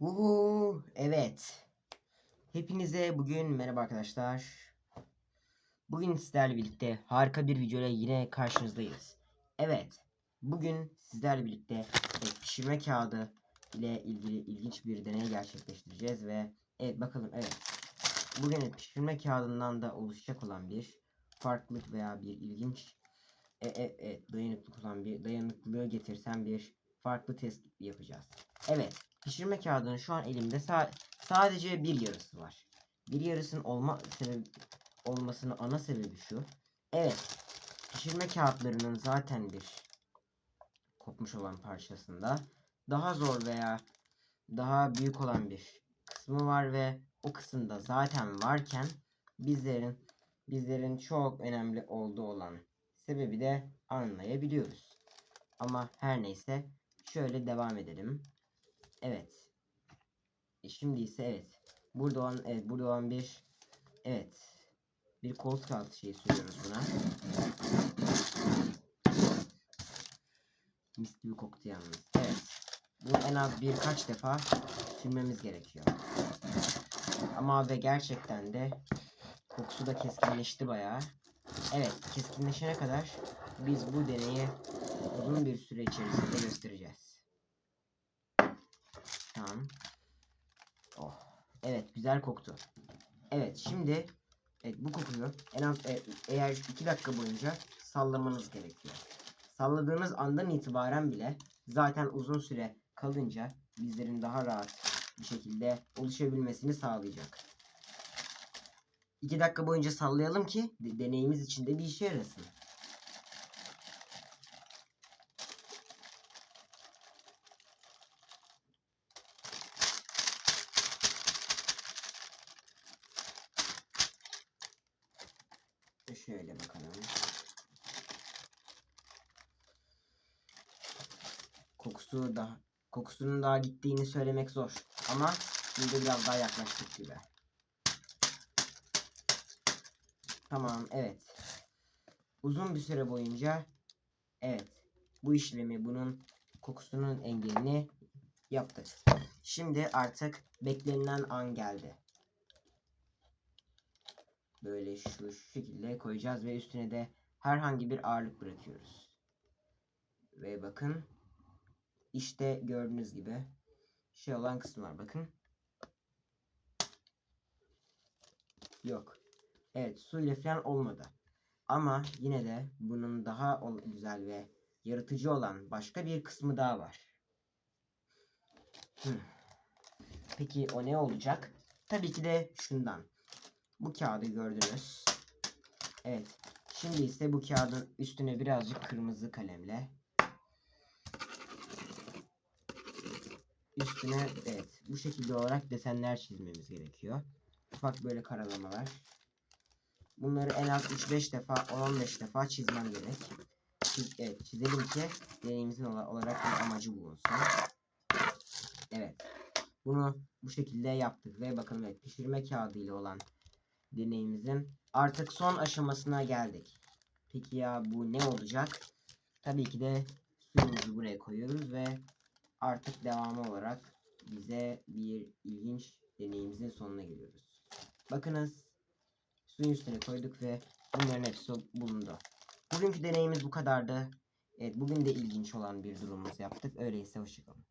Uhu, evet. Hepinize bugün merhaba arkadaşlar. Bugün sizlerle birlikte harika bir videoyla yine karşınızdayız. Evet, bugün sizlerle birlikte e, pişirme kağıdı ile ilgili ilginç bir deney gerçekleştireceğiz ve evet bakalım evet. Bugün pişirme kağıdından da oluşacak olan bir farklılık veya bir ilginç e, e, e, dayanıklık olan bir dayanıklılığı getirsen bir farklı test yapacağız. Evet, pişirme kağıdının şu an elimde sa- sadece bir yarısı var. Bir yarısının olma sebebi olmasının ana sebebi şu. Evet, pişirme kağıtlarının zaten bir kopmuş olan parçasında daha zor veya daha büyük olan bir kısmı var ve o kısımda zaten varken bizlerin bizlerin çok önemli olduğu olan sebebi de anlayabiliyoruz. Ama her neyse şöyle devam edelim. Evet. E şimdi ise evet. Burada olan evet burada olan bir evet bir koltuk altı şeyi sürüyoruz buna. Mis gibi koktu yalnız. Evet. Bunu en az birkaç defa sürmemiz gerekiyor. Ama ve gerçekten de kokusu da keskinleşti bayağı. Evet, keskinleşene kadar biz bu deneyi uzun bir süre içerisinde göstereceğiz. Tamam. Oh. Evet, güzel koktu. Evet, şimdi evet, bu kokuyu en az e, eğer 2 dakika boyunca sallamanız gerekiyor. Salladığınız andan itibaren bile zaten uzun süre kalınca bizlerin daha rahat bir şekilde oluşabilmesini sağlayacak. 2 dakika boyunca sallayalım ki de- deneyimiz içinde bir işe yarasın. Şöyle bakalım. Kokusu daha kokusunun daha gittiğini söylemek zor. Ama şimdi biraz daha yaklaştık gibi. Tamam, evet. Uzun bir süre boyunca evet bu işlemi bunun kokusunun engelini yaptık. Şimdi artık beklenilen an geldi. Böyle şu, şekilde koyacağız ve üstüne de herhangi bir ağırlık bırakıyoruz. Ve bakın işte gördüğünüz gibi şey olan kısım var bakın. Yok. Evet su ile falan olmadı. Ama yine de bunun daha güzel ve yaratıcı olan başka bir kısmı daha var. Hmm. Peki o ne olacak? Tabii ki de şundan. Bu kağıdı gördünüz. Evet. Şimdi ise bu kağıdın üstüne birazcık kırmızı kalemle üstüne evet bu şekilde olarak desenler çizmemiz gerekiyor. Ufak böyle karalamalar. Bunları en az 3-5 defa 10-15 defa çizmem gerek. Çiz, evet, çizelim ki deneyimizin ola- olarak bir amacı bulunsun. Evet. Bunu bu şekilde yaptık ve bakın evet pişirme kağıdı ile olan deneyimizin artık son aşamasına geldik. Peki ya bu ne olacak? Tabii ki de suyumuzu buraya koyuyoruz ve artık devamı olarak bize bir ilginç deneyimizin sonuna geliyoruz. Bakınız suyun üstüne koyduk ve bunların hepsi bulundu. Bugünkü deneyimiz bu kadardı. Evet bugün de ilginç olan bir durumumuz yaptık. Öyleyse hoşçakalın.